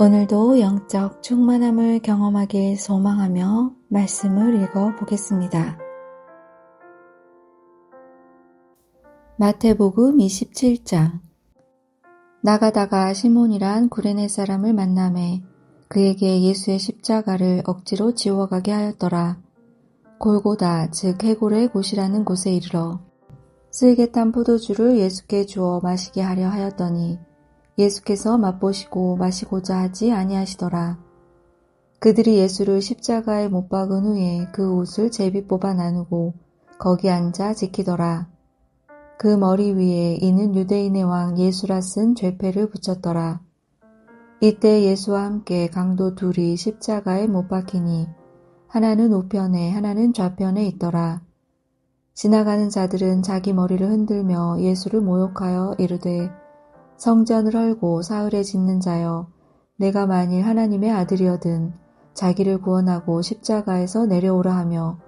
오늘도 영적 충만함을 경험하길 소망하며 말씀을 읽어 보겠습니다. 마태복음 27장 나가다가 시몬이란 구레네 사람을 만남에 그에게 예수의 십자가를 억지로 지워가게 하였더라. 골고다 즉 해골의 곳이라는 곳에 이르러 쓸개 탄 포도주를 예수께 주어 마시게 하려 하였더니 예수께서 맛보시고 마시고자 하지 아니하시더라. 그들이 예수를 십자가에 못 박은 후에 그 옷을 제비 뽑아 나누고 거기 앉아 지키더라. 그 머리 위에 이는 유대인의 왕 예수라 쓴 죄패를 붙였더라. 이때 예수와 함께 강도 둘이 십자가에 못 박히니 하나는 우편에 하나는 좌편에 있더라. 지나가는 자들은 자기 머리를 흔들며 예수를 모욕하여 이르되 성전을 헐고 사흘에 짓는 자여 내가 만일 하나님의 아들이어든 자기를 구원하고 십자가에서 내려오라 하며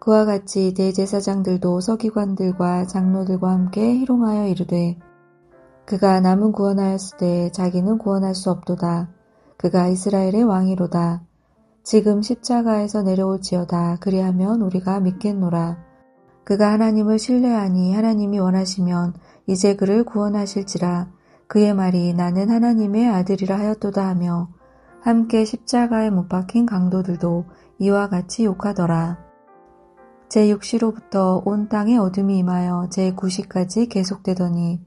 그와 같이 대제사장들도 서기관들과 장로들과 함께 희롱하여 이르되 그가 남은 구원하였으되 자기는 구원할 수 없도다. 그가 이스라엘의 왕이로다. 지금 십자가에서 내려올지어다. 그리하면 우리가 믿겠노라. 그가 하나님을 신뢰하니 하나님이 원하시면 이제 그를 구원하실지라. 그의 말이 나는 하나님의 아들이라 하였도다 하며 함께 십자가에 못 박힌 강도들도 이와 같이 욕하더라. 제6시로부터 온 땅에 어둠이 임하여 제9시까지 계속되더니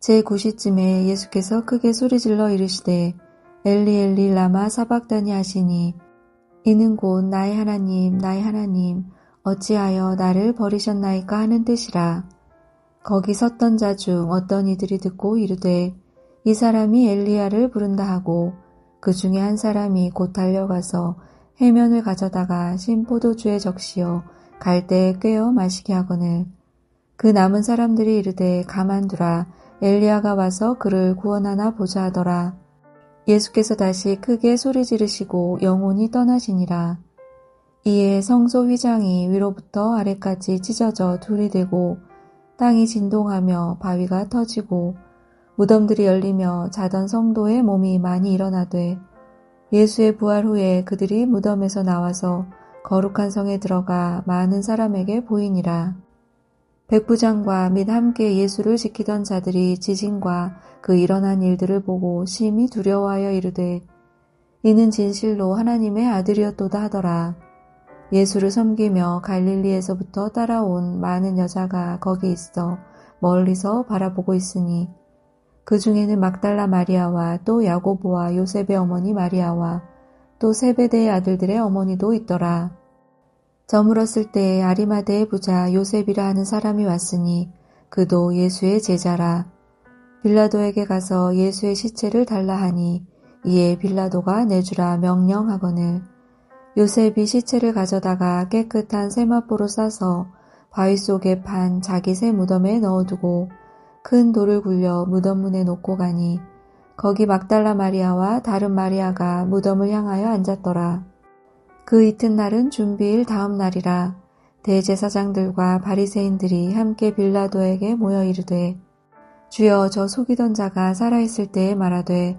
제9시쯤에 예수께서 크게 소리질러 이르시되 엘리 엘리 라마 사박다니 하시니 이는 곧 나의 하나님 나의 하나님 어찌하여 나를 버리셨나이까 하는 뜻이라. 거기 섰던 자 중 어떤 이들이 듣고 이르되 이 사람이 엘리야를 부른다 하고 그 중에 한 사람이 곧 달려가서 해면을 가져다가 신 포도주에 적시어 갈대에 꿰어 마시게 하거늘 그 남은 사람들이 이르되 가만두라 엘리야가 와서 그를 구원하나 보자 하더라. 예수께서 다시 크게 소리 지르시고 영혼이 떠나시니라. 이에 성소 휘장이 위로부터 아래까지 찢어져 둘이 되고 땅이 진동하며 바위가 터지고 무덤들이 열리며 자던 성도의 몸이 많이 일어나되 예수의 부활 후에 그들이 무덤에서 나와서 거룩한 성에 들어가 많은 사람에게 보이니라. 백부장과 및 함께 예수를 지키던 자들이 지진과 그 일어난 일들을 보고 심히 두려워하여 이르되 이는 진실로 하나님의 아들이었도다 하더라. 예수를 섬기며 갈릴리에서부터 따라온 많은 여자가 거기 있어 멀리서 바라보고 있으니 그 중에는 막달라 마리아와 또 야고보와 요셉의 어머니 마리아와 또 세베대의 아들들의 어머니도 있더라. 저물었을 때 아리마대의 부자 요셉이라 하는 사람이 왔으니 그도 예수의 제자라. 빌라도에게 가서 예수의 시체를 달라 하니 이에 빌라도가 내주라 명령하거늘 요셉이 시체를 가져다가 깨끗한 세마포로 싸서 바위 속에 판 자기 새 무덤에 넣어두고 큰 돌을 굴려 무덤 문에 놓고 가니 거기 막달라 마리아와 다른 마리아가 무덤을 향하여 앉았더라. 그 이튿날은 준비일 다음 날이라 대제사장들과 바리새인들이 함께 빌라도에게 모여 이르되 주여 저 속이던 자가 살아있을 때에 말하되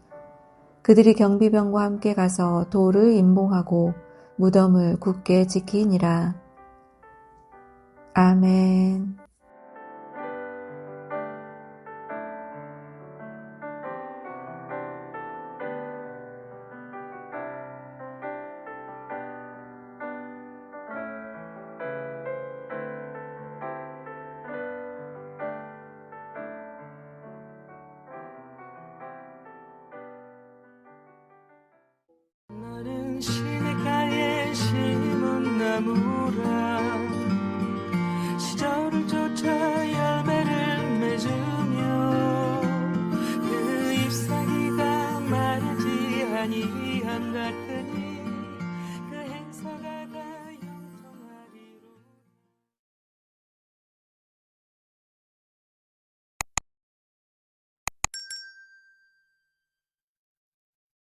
그들이 경비병과 함께 가서 돌을 임봉하고 무덤을 굳게 지키니라. 아멘. 시